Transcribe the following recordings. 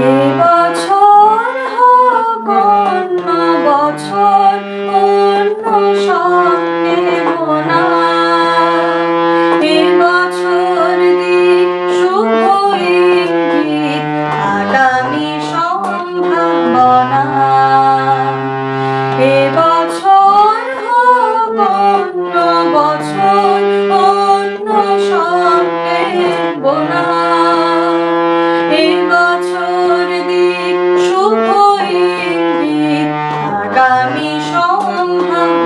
Yay.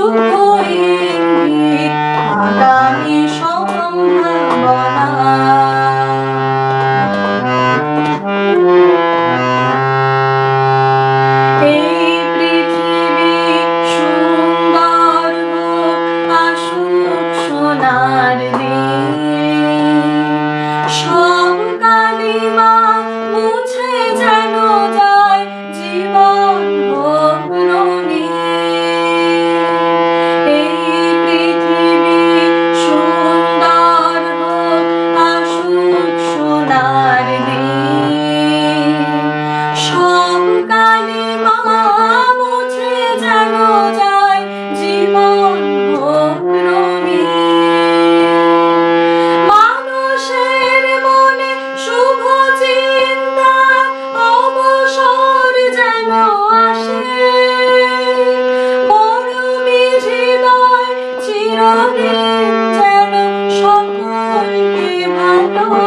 you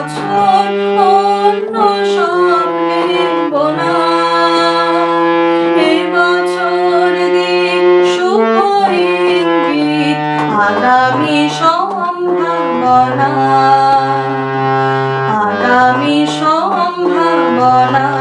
বছর অন্য সব বিম্ব না। এই বছর দিন শুভ ইঙ্গিত আগামী সম্ভাবনা। আগামী সম্ভাবনা।